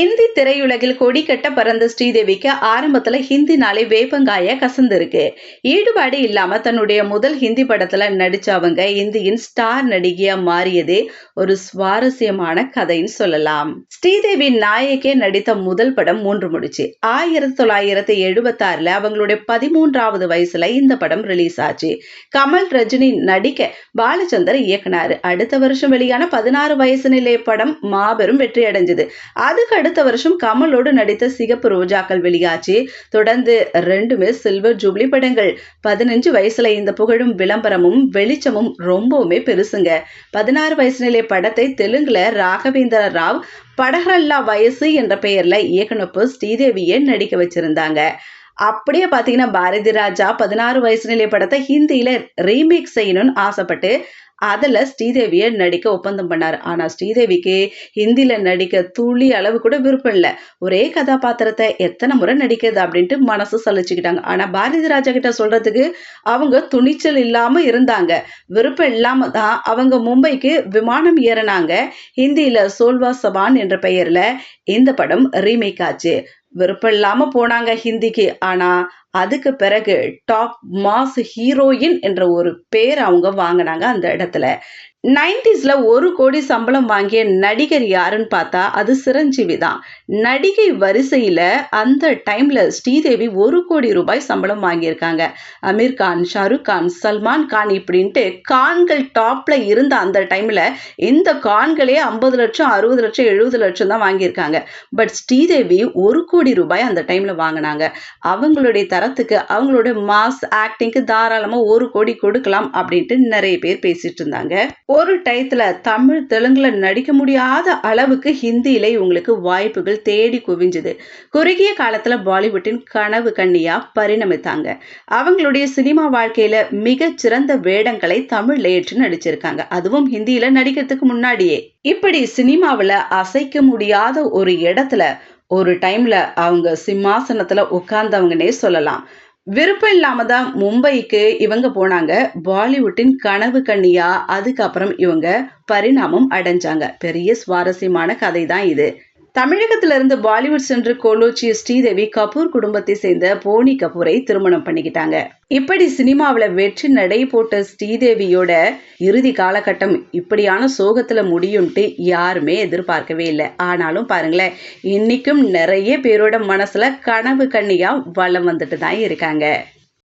இந்தி திரையுலகில் கொடி கட்ட பறந்த ஸ்ரீதேவிக்கு ஆரம்பத்துல ஹிந்தினாலே வேப்பங்காய கசந்திருக்கு. ஈடுபாடு இல்லாம தன்னுடைய முதல் ஹிந்தி படத்துல நடிச்ச அவங்க இந்தியின் ஸ்டார் நடிகையா மாறியதே ஒரு சுவாரஸ்யமான கதைன்னு சொல்லலாம். ஸ்ரீதேவி நாயகே நடித்த முதல் படம் மூன்று முடிச்சு. ஆயிரத்தி தொள்ளாயிரத்தி எழுபத்தாறுல அவங்களுடைய பதிமூன்றாவது வயசுல இந்த படம் ரிலீஸ் ஆச்சு. கமல் ரஜினி நடிக்க பாலச்சந்தர் இயக்குனாரு. அடுத்த வருஷம் வெளியான பதினாறு வயசு நிலை படம் மாபெரும் வெற்றி அடைஞ்சது அதுக்கு அடுத்த வருஷம் கமலோடு நடித்த சிகப்பு ரோஜாக்கள் வெளியாச்சு. தொடர்ந்து ரெண்டுமே சில்வர் ஜூப்ளி படங்கள். பதினஞ்சு வயசுல இந்த புகழும் விளம்பரமும் வெளிச்சமும் ரொம்பவுமே பெருசுங்க. பதினாறு வயசு நிலை படத்தை தெலுங்குல ராகவேந்திர ராவ் படகல்லா வயசு என்ற பெயர்ல இயக்குனப்பு ஸ்ரீதேவியை நடிக்க வச்சிருந்தாங்க. அப்படியே பார்த்தீங்கன்னா பாரதி ராஜா பதினாறு வயசு நிலை படத்தை ஹிந்தியில ரீமேக் செய்யணும்னு ஆசைப்பட்டு அதில் ஸ்ரீதேவியை நடிக்க ஒப்பந்தம் பண்ணார். ஆனால் ஸ்ரீதேவிக்கு ஹிந்தியில் நடிக்க துளி அளவு கூட விருப்பம் இல்லை. ஒரே கதாபாத்திரத்தை எத்தனை முறை நடிக்கிறது அப்படின்ட்டு மனசு சலிச்சுக்கிட்டாங்க. ஆனால் பாரதி ராஜா கிட்ட சொல்கிறதுக்கு அவங்க துணிச்சல் இல்லாமல் இருந்தாங்க. விருப்பம் இல்லாமல் தான் அவங்க மும்பைக்கு விமானம் ஏறினாங்க. ஹிந்தியில் சோல்வா சவான் என்ற பெயரில் இந்த படம் ரீமேக் ஆச்சு. விருப்பம் இல்லாம போனாங்க ஹிந்திக்கு. ஆனா அதுக்கு பிறகு டாப் மாஸ் ஹீரோயின் என்ற ஒரு பேர் அவங்க வாங்கினாங்க அந்த இடத்துல. நைன்டிஸில் ஒரு கோடி சம்பளம் வாங்கிய நடிகர் யாருன்னு பார்த்தா அது சிரஞ்சீவி தான். நடிகை வரிசையில் அந்த டைமில் ஸ்ரீதேவி ஒரு கோடி ரூபாய் சம்பளம் வாங்கியிருக்காங்க. அமீர் கான் ஷாருக் கான் சல்மான் கான் இப்படின்ட்டு கான்கள் டாப்பில் இருந்த அந்த டைமில் இந்த கான்களே ஐம்பது லட்சம் அறுபது லட்சம் எழுபது லட்சம் தான் வாங்கியிருக்காங்க. பட் ஸ்ரீதேவி ஒரு கோடி ரூபாய் அந்த டைமில் வாங்கினாங்க. அவங்களுடைய தரத்துக்கு அவங்களோட மாஸ் ஆக்டிங்க்கு தாராளமாக ஒரு கோடி கொடுக்கலாம் அப்படின்ட்டு நிறைய பேர் பேசிகிட்டு இருந்தாங்க. ஒரு டயத்தில் தமிழ் தெலுங்குல நடிக்க முடியாத அளவுக்கு ஹிந்தியில இவங்களுக்கு வாய்ப்புகள் தேடி குவிஞ்சுது. குறுகிய காலத்தில் பாலிவுட்டின் கனவு கண்ணியா பரிணமித்தாங்க. அவங்களுடைய சினிமா வாழ்க்கையில மிக சிறந்த வேடங்களை தமிழ்ல ஏற்று நடிச்சிருக்காங்க. அதுவும் ஹிந்தியில நடிக்கிறதுக்கு முன்னாடியே. இப்படி சினிமாவில் அசைக்க முடியாத ஒரு இடத்துல ஒரு டைம்ல அவங்க சிம்மாசனத்துல உட்கார்ந்தவங்கன்னே சொல்லலாம். விருப்பம் இல்லாம தான் மும்பைக்கு இவங்க போனாங்க. பாலிவுட்டின் கனவு கண்ணியா அதுக்கப்புறம் இவங்க பரிணாமம் அடைஞ்சாங்க. பெரிய சுவாரஸ்யமான கதை தான் இது. தமிழகத்திலிருந்து பாலிவுட் சென்று கோலோச்சிய ஸ்ரீதேவி கபூர் குடும்பத்தை சேர்ந்த போனி கபூரை திருமணம் பண்ணிக்கிட்டாங்க. இப்படி சினிமாவில் வெற்றி நடை போட்ட ஸ்ரீதேவியோட இறுதி காலகட்டம் இப்படியான சோகத்தில் முடியும்ட்டு யாருமே எதிர்பார்க்கவே இல்லை. ஆனாலும் பாருங்களேன் இன்னைக்கும் நிறைய பேரோட மனசுல கனவு கண்ணியா வளம் வந்துட்டு தான் இருக்காங்க.